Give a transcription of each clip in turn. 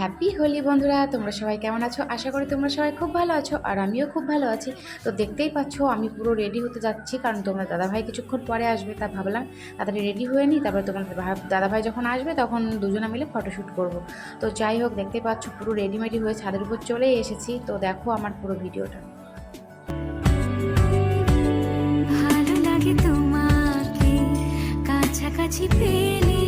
Happy Holi বন্ধুরা, তোমরা সবাই কেমন আছো? আশা করি তোমরা সবাই খুব ভালো আছো আর আমিও খুব ভালো আছি। তো দেখতেই পাচ্ছ, আমি পুরো রেডি হতে যাচ্ছি কারণ তোমরা দাদাভাই কিছুক্ষণ পরে আসবে তা ভাবলাম। তাড়াতাড়ি রেডি হয়ে নিই, তারপরে তোমার দাদাভাই যখন আসবে তখন দুজনে মিলে ফটোশ্যুট করব। তো যাই হোক, দেখতেই পাচ্ছ, পুরো রেডিমেডি হয়ে ছাদের উপর চলেই এসেছি। তো দেখো আমার পুরো ভিডিওটা। ভালো লাগে তোমাকে, কাছাকাছি পেলে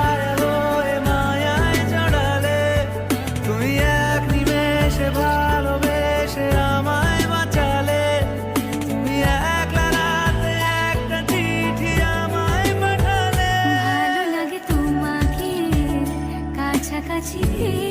起。